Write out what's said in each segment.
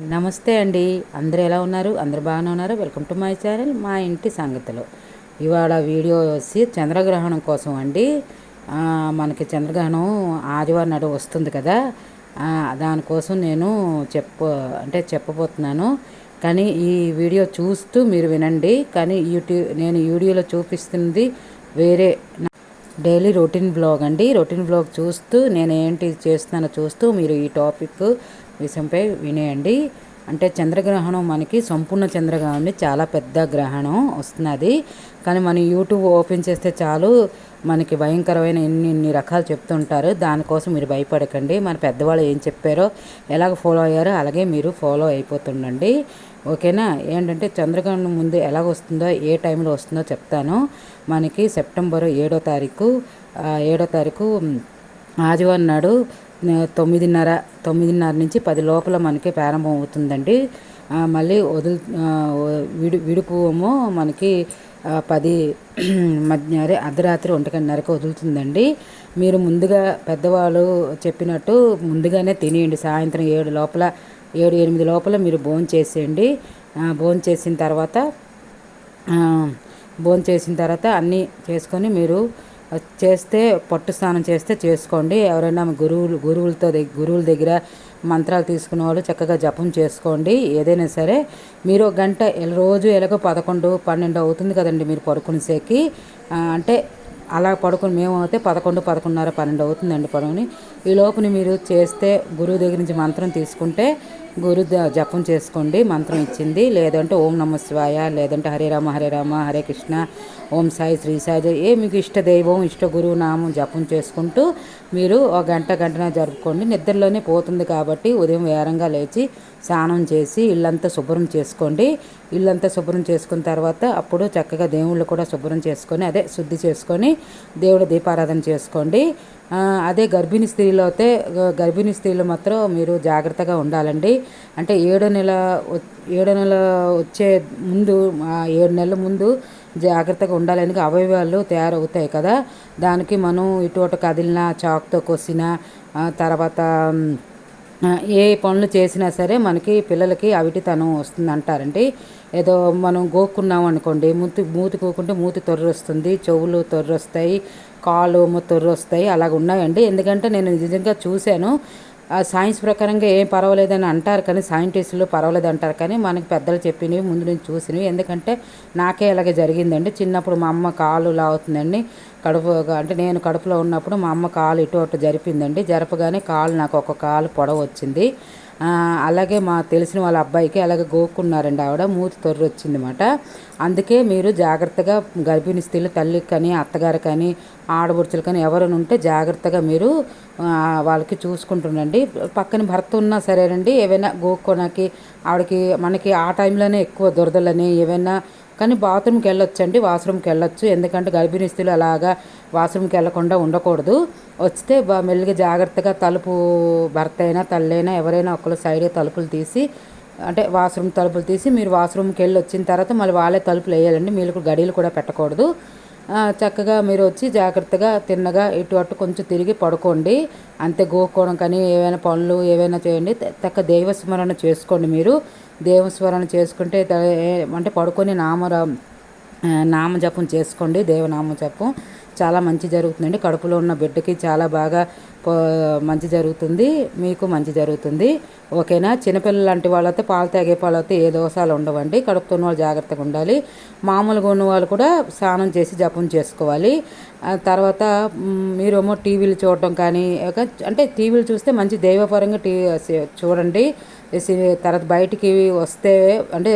నమస్తే అండి. అందరూ ఎలా ఉన్నారు? అందరు బాగానే ఉన్నారు. వెల్కమ్ టు మై ఛానల్ మా ఇంటి సంగతులు. ఇవాళ వీడియో వచ్చి చంద్రగ్రహణం కోసం అండి. మనకి చంద్రగ్రహణం ఆదివారం నాడు వస్తుంది కదా. దానికోసం నేను చెప్ప అంటే చెప్పబోతున్నాను. కానీ ఈ వీడియో చూస్తూ మీరు వినండి. కానీ యూట్యూబ్ నేను వీడియోలో చూపిస్తుంది వేరే డైలీ రొటీన్ బ్లాగ్ అండి. రొటీన్ బ్లాగ్ చూస్తూ నేను ఏంటి చేస్తున్నానో చూస్తూ మీరు ఈ టాపిక్ విషయంపై వినేయండి. అంటే చంద్రగ్రహణం మనకి సంపూర్ణ చంద్రగ్రహణం చాలా పెద్ద గ్రహణం వస్తున్నది. కానీ మనం యూట్యూబ్ ఓపెన్ చేస్తే చాలు మనకి భయంకరమైన ఎన్ని ఎన్ని రకాలు చెప్తుంటారు. దానికోసం మీరు భయపడకండి. మన పెద్దవాళ్ళు ఏం చెప్పారో ఎలాగ ఫాలో అయ్యారో అలాగే మీరు ఫాలో అయిపోతుండండి. ఓకేనా? ఏంటంటే చంద్రగ్రహణం ముందు ఎలాగ వస్తుందో ఏ టైంలో వస్తుందో చెప్తాను. మనకి సెప్టెంబర్ ఏడో తారీఖు ఏడో తారీఖు ఆదివారం నాడు తొమ్మిదిన్నర తొమ్మిదిన్నర నుంచి పది లోపల మనకి ప్రారంభం అవుతుందండి. మళ్ళీ వదులు విడు విడుపుమో మనకి పది మధ్య అర్ధరాత్రి ఒంటికన్నరకు వదులుతుందండి. మీరు ముందుగా పెద్దవాళ్ళు చెప్పినట్టు ముందుగానే తినేయండి. సాయంత్రం ఏడు లోపల ఏడు ఎనిమిది లోపల మీరు భోజనం చేసేయండి. భోజనం చేసిన తర్వాత భోజనం చేసిన తర్వాత అన్నీ చేసుకొని మీరు చేస్తే పట్టు స్నానం చేస్తే చేసుకోండి. ఎవరైనా గురువులు గురువులతో గురువుల దగ్గర మంత్రాలు తీసుకునే వాళ్ళు చక్కగా జపం చేసుకోండి. ఏదైనా సరే మీరు గంట రోజు ఎలాగో పదకొండు పన్నెండు అవుతుంది కదండి మీరు పడుకునేసేకి. అంటే అలా పడుకుని మేము అయితే పదకొండు పదకొండున్నర పన్నెండు అవుతుందండి పడుకుని. ఈ లోపుని మీరు చేస్తే గురువు దగ్గర నుంచి మంత్రం తీసుకుంటే గురు జపం చేసుకోండి మంత్రం ఇచ్చింది. లేదంటే ఓం నమ శివాయ లేదంటే హరే రామ హరే రామ హరే కృష్ణ ఓం సాయి శ్రీ సాయి ఏ మీకు ఇష్ట దైవం ఇష్ట గురువు నామం జపం చేసుకుంటూ మీరు ఒక గంట గంటన జరుపుకోండి. నిద్రలోనే పోతుంది కాబట్టి ఉదయం వేరంగా లేచి స్నానం చేసి ఇల్లంతా శుభ్రం చేసుకోండి. ఇల్లంతా శుభ్రం చేసుకున్న తర్వాత అప్పుడు చక్కగా దేవుళ్ళు కూడా శుభ్రం చేసుకొని అదే శుద్ధి చేసుకొని దేవుడు దీపారాధన చేసుకోండి. అదే గర్భిణీ స్త్రీలో అయితే గర్భిణీ స్త్రీలు మాత్రం మీరు జాగ్రత్తగా ఉండాలండి. అంటే ఏడు నెల ఏడు నెల వచ్చే ముందు ఏడు నెలల ముందు జాగ్రత్తగా ఉండాలని అవయవాలు తయారవుతాయి కదా. దానికి మనం ఇటు కదిలినా చాక్తో కొసినా తర్వాత ఏ పనులు చేసినా సరే మనకి పిల్లలకి అవిటితనం వస్తుంది అంటారండి ఏదో మనం గోక్కున్నాం అనుకోండి మూతి మూతి గోకుంటే మూతి తొర్రు వస్తుంది చెవులు తొర్రు వస్తాయి కాలు తొర్రు వస్తాయి అలాగ ఉన్నాయండి ఎందుకంటే నేను నిజంగా చూశాను సైన్స్ ప్రకారంగా ఏం పర్వాలేదని అంటారు కానీ సైంటిస్టులు పర్వాలేదు అంటారు కానీ మనకి పెద్దలు చెప్పినవి ముందు నుంచి చూసినవి. ఎందుకంటే నాకే ఇలాగే జరిగిందండి. చిన్నప్పుడు మా అమ్మ కాలు లాగుతుందండి కడుపు అంటే నేను కడుపులో ఉన్నప్పుడు మా అమ్మ కాలు ఇటు అటు జరిపిందండి. జరపగానే కాలు నాకు ఒక కాలు పొడవ వచ్చింది. అలాగే మా తెలిసిన వాళ్ళ అబ్బాయికి అలాగే గోక్కున్నారండి ఆవిడ. మూతి తొర్రి వచ్చిందన్నమాట అందుకే మీరు జాగ్రత్తగా గర్భిణీ స్త్రీలు తల్లికి కానీ అత్తగారు కానీ ఆడబుడుచులు కానీ ఎవరైనా ఉంటే జాగ్రత్తగా మీరు వాళ్ళకి చూసుకుంటుండండి. పక్కన భర్త ఉన్నా సరేనండి ఏవైనా గోక్కోనాకి ఆవిడకి మనకి ఆ టైంలోనే ఎక్కువ దురదలని ఏవైనా కానీ బాత్రూమ్కి వెళ్ళొచ్చండి వాష్రూమ్కి వెళ్ళొచ్చు. ఎందుకంటే గర్భిణీ స్త్రీలు అలాగా వాష్రూమ్కి వెళ్ళకుండా ఉండకూడదు. వస్తే మెల్లిగా జాగ్రత్తగా తలుపు భర్త అయినా తల్లైనా ఎవరైనా ఒకళ్ళు సైడ్ తలుపులు తీసి అంటే వాష్రూమ్ తలుపులు తీసి మీరు వాష్రూమ్కి వెళ్ళి వచ్చిన తర్వాత మళ్ళీ వాళ్ళే తలుపులు వేయాలండి. మీరు గడియలు కూడా పెట్టకూడదు. చక్కగా మీరు వచ్చి జాగ్రత్తగా తిన్నగా ఇటు అటు కొంచెం తిరిగి పడుకోండి. అంతే గోకోవడం కానీ ఏవైనా పనులు ఏవైనా చేయండి. తక్క దైవస్మరణ చేసుకోండి మీరు. దేవస్మరణ చేసుకుంటే అంటే పడుకొని నామరా నామజపం చేసుకోండి దేవనామ జపం చాలా మంచి జరుగుతుందండి. కడుపులో ఉన్న బిడ్డకి చాలా బాగా మంచి జరుగుతుంది. మీకు మంచి జరుగుతుంది. ఓకేనా? చిన్నపిల్లలు లాంటి వాళ్ళతో పాలు తాగే పాలతో ఏ దోషాలు ఉండవండి. కడుపుతో ఉన్న వాళ్ళు జాగ్రత్తగా ఉండాలి. మామూలుగా ఉన్న వాళ్ళు కూడా స్నానం చేసి జపం చేసుకోవాలి. తర్వాత మీరేమో టీవీలు చూడటం కానీ అంటే టీవీలు చూస్తే మంచి దైవపరంగా టీవీ చూడండి. తర్వాత బయటికి వస్తే అంటే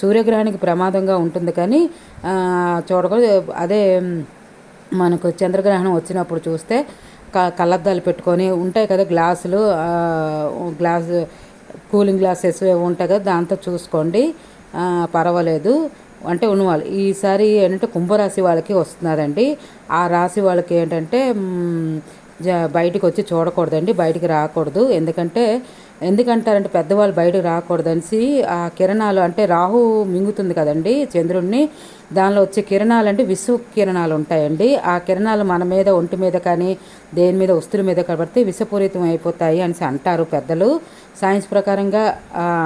సూర్యగ్రహానికి ప్రమాదంగా ఉంటుంది కానీ చూడకూడదు. అదే మనకు చంద్రగ్రహణం వచ్చినప్పుడు చూస్తే క కళ్ళద్దాలు పెట్టుకొని ఉంటాయి కదా గ్లాసులు గ్లాస్ కూలింగ్ గ్లాసెస్ ఉంటాయి కదా దాంతో చూసుకోండి. పర్వాలేదు. అంటే ఉన్నవాళ్ళు ఈసారి ఏంటంటే కుంభరాశి వాళ్ళకి వస్తున్నారండి. ఆ రాశి వాళ్ళకి ఏంటంటే బయటకు వచ్చి చూడకూడదండి బయటికి రాకూడదు. ఎందుకంటే ఎందుకంటారంటే పెద్దవాళ్ళు బయటకు రాకూడదనేసి ఆ కిరణాలు అంటే రాహు మింగుతుంది కదండి చంద్రుడిని దానిలో వచ్చే కిరణాలు అంటే విశ్వ కిరణాలు ఉంటాయండి. ఆ కిరణాలు మన మీద ఒంటి మీద కానీ దేని మీద వస్తువుల మీద కబడితే విషపూరితం అయిపోతాయి అనేసి అంటారు పెద్దలు. సైన్స్ ప్రకారంగా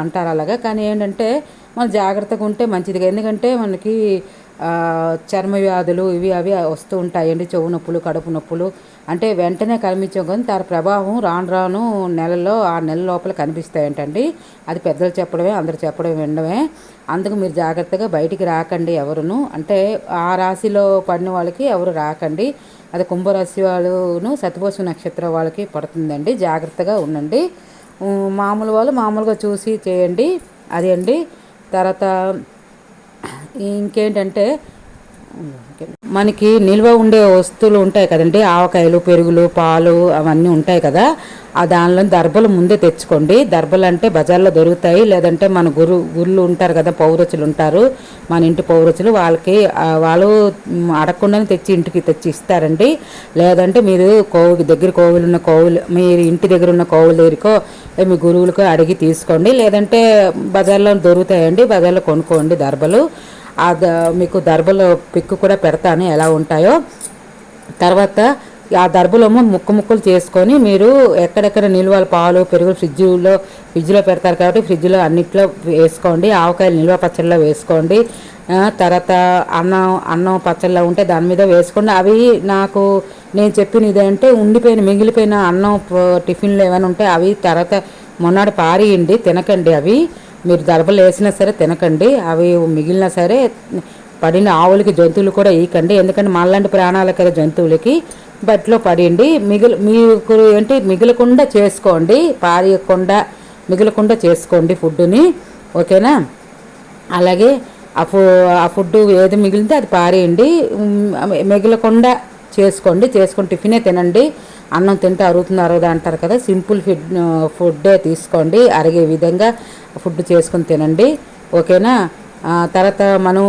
అంటారు అలాగా. కానీ ఏంటంటే మనం జాగ్రత్తగా ఉంటే మంచిది. ఎందుకంటే మనకి చర్మ వ్యాధులు ఇవి అవి వస్తూ ఉంటాయండి. చెవు నొప్పులు కడుపు నొప్పులు. అంటే వెంటనే కనిపించం కానీ దాని ప్రభావం రాను రాను నెలలో ఆ నెల లోపల కనిపిస్తాయంటండి. అది పెద్దలు చెప్పడమే అందరు చెప్పడం వినడమే. అందుకు మీరు జాగ్రత్తగా బయటికి రాకండి ఎవరును. అంటే ఆ రాశిలో పడిన వాళ్ళకి ఎవరు రాకండి. అది కుంభరాశి వాళ్ళును సతిపోసు నక్షత్రం వాళ్ళకి పడుతుందండి. జాగ్రత్తగా ఉండండి. మామూలు వాళ్ళు మామూలుగా చూసి చేయండి. అదే అండి. తర్వాత ఇంకేంటంటే మనకి నిల్వ ఉండే వస్తువులు ఉంటాయి కదండి. ఆవకాయలు పెరుగులు పాలు అవన్నీ ఉంటాయి కదా. ఆ దానిలో దర్బలు ముందే తెచ్చుకోండి. దర్బలు అంటే బజార్లో దొరుకుతాయి. లేదంటే మన గురు గుళ్ళు ఉంటారు కదా పౌరచులు ఉంటారు. మన ఇంటి పౌరచులు వాళ్ళకి వాళ్ళు అడగకుండానే తెచ్చి ఇంటికి తెచ్చి ఇస్తారండి. లేదంటే మీరు కోవి దగ్గర కోవిలు ఉన్న కోవులు మీరు ఇంటి దగ్గర ఉన్న కోవుల దగ్గరికో మీ గురువులకో అడిగి తీసుకోండి. లేదంటే బజార్లో దొరుకుతాయండి. బజార్లో కొనుక్కోండి దర్బలు మీకు దర్బలు పిక్కు కూడా పెడతాను ఎలా ఉంటాయో. తర్వాత ఆ దర్బలేమో ముక్క ముక్కలు చేసుకొని మీరు ఎక్కడెక్కడ నిల్వలు పాలు పెరుగు ఫ్రిడ్జ్లో ఫ్రిడ్జ్లో పెడతారు కాబట్టి ఫ్రిడ్జ్లో అన్నిట్లో వేసుకోండి. ఆవకాయలు నిల్వ పచ్చళ్ళలో వేసుకోండి. తర్వాత అన్నం అన్నం పచ్చళ్ళలో ఉంటే దాని మీద వేసుకోండి. అవి నాకు నేను చెప్పిన ఇదేంటే ఉండిపోయిన మిగిలిపోయిన అన్నం టిఫిన్లు ఏమైనా ఉంటే అవి తర్వాత మొన్నటి పారేయండి తినకండి అవి. మీరు దర్బలు వేసినా సరే తినకండి. అవి మిగిలినా సరే పడిన ఆవులకి జంతువులు కూడా వేయకండి ఎందుకంటే మనలాంటి ప్రాణాల కదా జంతువులకి బట్లో పడేయండి. మిగిలి మీకు ఏంటి? మిగలకుండా చేసుకోండి. పారేయకుండా మిగలకుండా చేసుకోండి ఫుడ్ని ఓకేనా? అలాగే ఆ ఫు ఆ ఫుడ్ ఏది మిగిలితే అది పారేయండి. మిగిలకుండా మిగలకుండా చేసుకోండి. చేసుకుని టిఫినే తినండి. అన్నం తింటే అరుగుతుంది అరగదు అంటారు కదా సింపుల్ ఫుడ్ ఫుడ్డే తీసుకోండి అరిగే విధంగా ఫుడ్ చేసుకుని తినండి ఓకేనా? తర్వాత మనం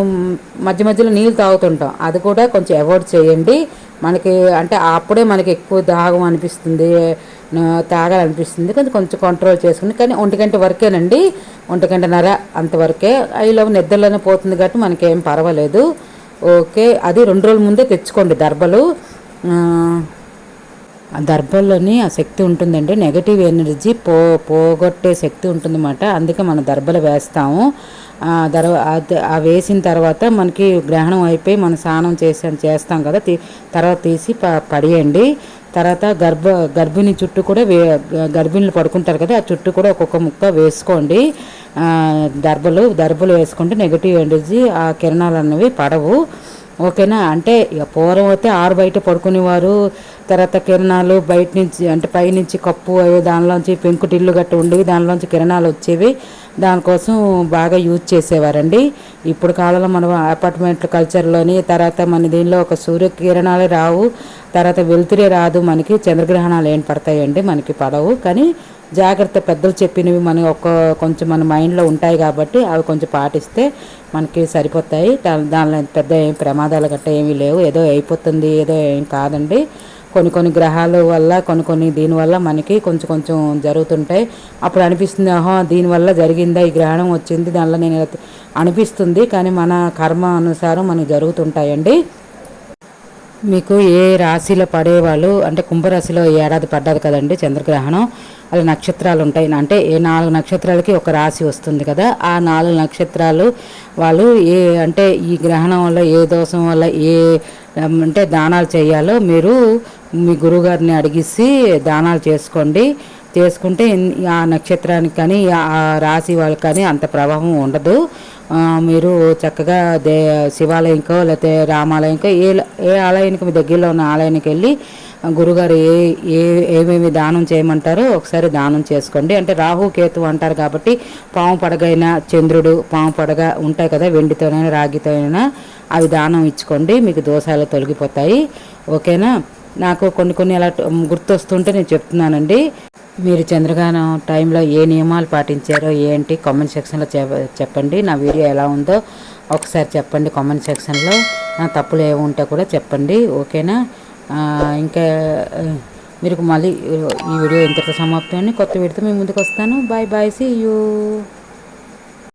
మధ్య మధ్యలో నీళ్ళు తాగుతుంటాం అది కూడా కొంచెం అవాయిడ్ చేయండి. మనకి అంటే అప్పుడే మనకి ఎక్కువ దాహం అనిపిస్తుంది తాగాలనిపిస్తుంది కానీ కొంచెం కంట్రోల్ చేసుకుని కానీ ఒంటి గంట వరకేనండి ఒంటి గంటన్నర అంతవరకే. అయిలో నిద్రలోనే పోతుంది కాబట్టి మనకేం పర్వాలేదు. ఓకే అది రెండు రోజుల ముందే తెచ్చుకోండి దర్బలు. దర్భల్లోని ఆ శక్తి ఉంటుందండి నెగటివ్ ఎనర్జీ పో పోగొట్టే శక్తి ఉంటుందన్నమాట. అందుకే మనం దర్భలు వేస్తాము. ఆ దర్ ఆ వేసిన తర్వాత మనకి గ్రహణం అయిపోయి మనం స్నానం చేసాం చేస్తాం కదా తీ తర్వాత తీసి ప పడేయండి. తర్వాత గర్భ గర్భిణి చుట్టూ కూడా వే గర్భిణులు పడుకుంటారు కదా ఆ చుట్టూ కూడా ఒక్కొక్క ముక్క వేసుకోండి. ఆ, దర్భలు దర్భలు వేసుకుంటే నెగటివ్ ఎనర్జీ ఆ కిరణాలు అన్నవి పడవు. ఓకేనా? అంటే ఇక పూర్వం అయితే ఆరు బయట పడుకునేవారు. తర్వాత కిరణాలు బయట నుంచి అంటే పైనుంచి కప్పు అవి దానిలోంచి పెంకుటిల్లు గట్ట ఉండేవి దానిలోంచి కిరణాలు వచ్చేవి. దానికోసం బాగా యూజ్ చేసేవారండి. ఇప్పుడు కాలంలో మనం అపార్ట్మెంట్ కల్చర్లోని తర్వాత మన దీనిలో ఒక సూర్యకిరణాలే రావు. తర్వాత వెలుతురే రాదు మనకి. చంద్రగ్రహణాలు ఏం పడతాయండి? మనకి పడవు. కానీ జాగ్రత్త పెద్దలు చెప్పినవి మన ఒక కొంచెం మన మైండ్లో ఉంటాయి కాబట్టి అవి కొంచెం పాటిస్తే మనకి సరిపోతాయి. దాని దానిలో పెద్ద ఏం ప్రమాదాలు గట్ట ఏమీ లేవు. ఏదో అయిపోతుంది ఏదో ఏం కాదండి. కొన్ని కొన్ని గ్రహాల వల్ల కొన్ని కొన్ని దీనివల్ల మనకి కొంచెం కొంచెం జరుగుతుంటాయి. అప్పుడు అనిపిస్తుంది ఆహా దీనివల్ల జరిగిందా? ఈ గ్రహణం వచ్చింది దానిలో నేను అనిపిస్తుంది. కానీ మన కర్మ అనుసారం మనకి జరుగుతుంటాయండి. మీకు ఏ రాశిలో పడేవాళ్ళు అంటే కుంభరాశిలో ఈ ఏడాది పడ్డది కదండి చంద్రగ్రహణం అలా నక్షత్రాలు ఉంటాయి. అంటే ఏ నాలుగు నక్షత్రాలకి ఒక రాశి వస్తుంది కదా ఆ నాలుగు నక్షత్రాలు వాళ్ళు ఏ అంటే ఈ గ్రహణం వల్ల ఏ దోషం వల్ల ఏ అంటే దానాలు చేయాలో మీరు మీ గురువుగారిని అడిగిసి దానాలు చేసుకోండి. చేసుకుంటే ఆ నక్షత్రానికి కానీ ఆ రాశి వాళ్ళకి కానీ అంత ప్రభావం ఉండదు. మీరు చక్కగా దే శివాలయంకో లేకపోతే రామాలయంకో ఏ ఏ ఆలయానికి మీ దగ్గరలో ఉన్న ఆలయానికి వెళ్ళి గురుగారు ఏ ఏ ఏమేమి దానం చేయమంటారో ఒకసారి దానం చేసుకోండి. అంటే రాహు కేతు అంటారు కాబట్టి పాము పడగైనా చంద్రుడు పాము పడగ ఉంటాయి కదా వెండితోనైనా రాగితోనైనా అవి దానం ఇచ్చుకోండి. మీకు దోషాలు తొలగిపోతాయి. ఓకేనా? నాకు కొన్ని కొన్ని అలా గుర్తొస్తుంటే నేను చెప్తున్నానండి. మీరు చంద్రగానం టైంలో ఏ నియమాలు పాటించారో ఏంటి కామెంట్ సెక్షన్లో చెప్పండి. నా వీడియో ఎలా ఉందో ఒకసారి చెప్పండి కామెంట్ సెక్షన్లో. నా తప్పులు ఏమి ఉంటే కూడా చెప్పండి. ఓకేనా? ఇంకా మీరు మళ్ళీ ఈ వీడియో ఇంతటితో సమాప్తం కొత్త వీడితో మీ ముందుకు వస్తాను. Bye bye. See you